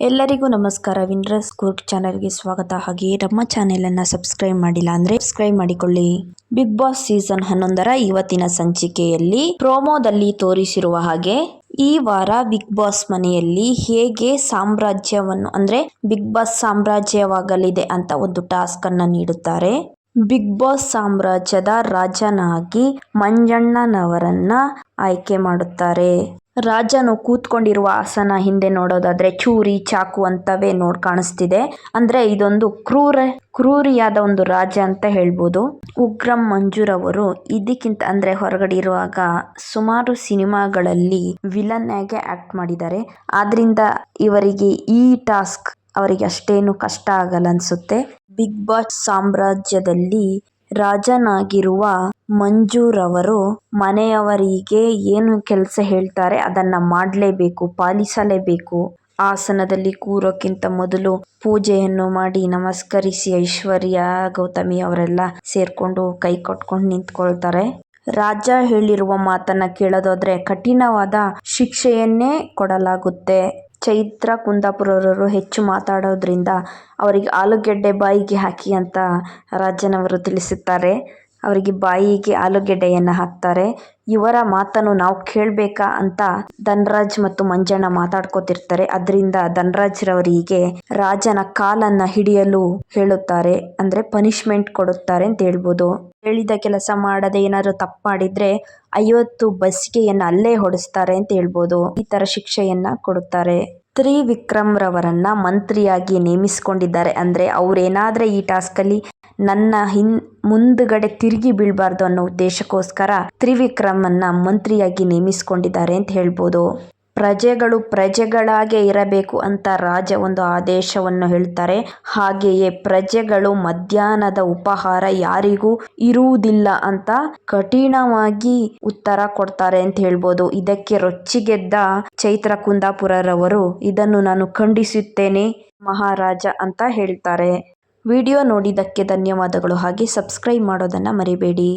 ಎಲ್ಲರಿಗೂ ನಮಸ್ಕಾರ. ವಿನ್ರಸ್ ಕೂರ್ಗ್ ಚಾನೆಲ್ಗೆ ಸ್ವಾಗತ. ಹಾಗೆ ನಮ್ಮ ಅನ್ನ ಸಬ್ಸ್ಕ್ರೈಬ್ ಮಾಡಿಲ್ಲ ಅಂದ್ರೆ ಸಬ್ಸ್ಕ್ರೈಬ್ ಮಾಡಿಕೊಳ್ಳಿ. ಬಿಗ್ ಬಾಸ್ ಸೀಸನ್ ಹನ್ನೊಂದರ ಇವತ್ತಿನ ಸಂಚಿಕೆಯಲ್ಲಿ ಪ್ರೋಮೋದಲ್ಲಿ ತೋರಿಸಿರುವ ಹಾಗೆ ಈ ವಾರ ಬಿಗ್ ಬಾಸ್ ಮನೆಯಲ್ಲಿ ಹೇಗೆ ಸಾಮ್ರಾಜ್ಯವನ್ನು ಅಂದ್ರೆ ಬಿಗ್ ಬಾಸ್ ಸಾಮ್ರಾಜ್ಯವಾಗಲಿದೆ ಅಂತ ಒಂದು ಟಾಸ್ಕ್ ಅನ್ನ ನೀಡುತ್ತಾರೆ. ಬಿಗ್ ಬಾಸ್ ಸಾಮ್ರಾಜ್ಯದ ರಾಜನಾಗಿ ಮಂಜಣ್ಣನವರನ್ನ ಆಯ್ಕೆ ಮಾಡುತ್ತಾರೆ. ರಾಜನು ಕೂತ್ಕೊಂಡಿರುವ ಆಸನ ಹಿಂದೆ ನೋಡೋದಾದ್ರೆ ಚೂರಿ, ಚಾಕು ಅಂತವೇ ನೋಡ್ ಕಾಣಿಸ್ತಿದೆ. ಅಂದ್ರೆ ಇದೊಂದು ಕ್ರೂರ, ಕ್ರೂರಿಯಾದ ಒಂದು ರಾಜ ಅಂತ ಹೇಳ್ಬೋದು. ಉಗ್ರಂ ಮಂಜುರವರು ಇದಕ್ಕಿಂತ ಅಂದ್ರೆ ಹೊರಗಡೆ ಇರುವಾಗ ಸುಮಾರು ಸಿನಿಮಾಗಳಲ್ಲಿ ವಿಲನ್ ಆಗಿ ಆಕ್ಟ್ ಮಾಡಿದ್ದಾರೆ. ಆದ್ರಿಂದ ಇವರಿಗೆ ಈ ಟಾಸ್ಕ್ ಅವರಿಗೆ ಅಷ್ಟೇನು ಕಷ್ಟ ಆಗಲ್ಲ ಅನ್ಸುತ್ತೆ. ಬಿಗ್ ಬಾಸ್ ಸಾಮ್ರಾಜ್ಯದಲ್ಲಿ ರಾಜನಾಗಿರುವ ಮಂಜುರವರು ಮನೆಯವರಿಗೆ ಏನು ಕೆಲಸ ಹೇಳ್ತಾರೆ ಅದನ್ನ ಮಾಡಲೇಬೇಕು, ಪಾಲಿಸಲೇಬೇಕು. ಆಸನದಲ್ಲಿ ಕೂರೋಕ್ಕಿಂತ ಮೊದಲು ಪೂಜೆಯನ್ನು ಮಾಡಿ ನಮಸ್ಕರಿಸಿ ಐಶ್ವರ್ಯ, ಗೌತಮಿ ಅವರೆಲ್ಲ ಸೇರ್ಕೊಂಡು ಕೈ ಕೊಟ್ಕೊಂಡು ನಿಂತ್ಕೊಳ್ತಾರೆ. ರಾಜ ಹೇಳಿರುವ ಮಾತನ್ನ ಕೇಳೋದಾದ್ರೆ ಕಠಿಣವಾದ ಶಿಕ್ಷೆಯನ್ನೇ ಕೊಡಲಾಗುತ್ತೆ. ಚೈತ್ರ ಕುಂದಾಪುರವರು ಹೆಚ್ಚು ಮಾತಾಡೋದ್ರಿಂದ ಅವರಿಗೆ ಆಲೂಗೆಡ್ಡೆ ಬಾಯಿಗೆ ಹಾಕಿ ಅಂತ ರಾಜನವರು ತಿಳಿಸುತ್ತಾರೆ. ಅವರಿಗೆ ಬಾಯಿಗೆ ಆಲೂಗೆಡ್ಡೆಯನ್ನು ಹಾಕ್ತಾರೆ. ಇವರ ಮಾತನ್ನು ನಾವು ಕೇಳಬೇಕಾ ಅಂತ ಧನ್ರಾಜ್ ಮತ್ತು ಮಂಜಣ್ಣ ಮಾತಾಡ್ಕೋತಿರ್ತಾರೆ. ಅದರಿಂದ ಧನ್ರಾಜ್ರವರಿಗೆ ರಾಜನ ಕಾಲನ್ನ ಹಿಡಿಯಲು ಹೇಳುತ್ತಾರೆ. ಅಂದ್ರೆ ಪನಿಷ್ಮೆಂಟ್ ಕೊಡುತ್ತಾರೆ ಅಂತ ಹೇಳ್ಬೋದು. ಹೇಳಿದ ಕೆಲಸ ಮಾಡದೆ ಏನಾದ್ರು ತಪ್ಪು ಮಾಡಿದ್ರೆ ಐವತ್ತು ಬಸ್ಗೆಯನ್ನ ಅಲ್ಲೇ ಹೊಡೆಸ್ತಾರೆ ಅಂತ ಹೇಳ್ಬೋದು. ಈ ತರ ಶಿಕ್ಷೆಯನ್ನ ಕೊಡುತ್ತಾರೆ. ತ್ರಿವಿಕ್ರಮ್ ರವರನ್ನ ಮಂತ್ರಿಯಾಗಿ ನೇಮಿಸಿಕೊಂಡಿದ್ದಾರೆ. ಅಂದ್ರೆ ಅವ್ರೇನಾದ್ರೆ ಈ ಟಾಸ್ಕ್ ಅಲ್ಲಿ ನನ್ನ ಹಿನ್, ಮುಂದುಗಡೆ ತಿರುಗಿ ಬೀಳಬಾರ್ದು ಅನ್ನೋ ಉದ್ದೇಶಕ್ಕೋಸ್ಕರ ತ್ರಿವಿಕ್ರಮನ್ನ ಮಂತ್ರಿಯಾಗಿ ನೇಮಿಸಿಕೊಂಡಿದ್ದಾರೆ ಅಂತ ಹೇಳ್ಬೋದು. ಪ್ರಜೆಗಳು ಪ್ರಜೆಗಳಾಗೆ ಇರಬೇಕು ಅಂತ ರಾಜ ಒಂದು ಆದೇಶವನ್ನು ಹೇಳ್ತಾರೆ. ಹಾಗೆಯೇ ಪ್ರಜೆಗಳು ಮಧ್ಯಾಹ್ನದ ಉಪಹಾರ ಯಾರಿಗೂ ಇರುವುದಿಲ್ಲ ಅಂತ ಕಠಿಣವಾಗಿ ಉತ್ತರ ಕೊಡ್ತಾರೆ ಅಂತ ಹೇಳ್ಬೋದು. ಇದಕ್ಕೆ ರೊಚ್ಚಿಗೆದ್ದ ಚೈತ್ರ ಕುಂದಾಪುರರವರು ಇದನ್ನು ನಾನು ಖಂಡಿಸುತ್ತೇನೆ ಮಹಾರಾಜ ಅಂತ ಹೇಳ್ತಾರೆ. ವಿಡಿಯೋ ನೋಡಿದ್ದಕ್ಕೆ ಧನ್ಯವಾದಗಳು. ಹಾಗೆ ಸಬ್ಸ್ಕ್ರೈಬ್ ಮಾಡೋದನ್ನು ಮರಿಬೇಡಿ.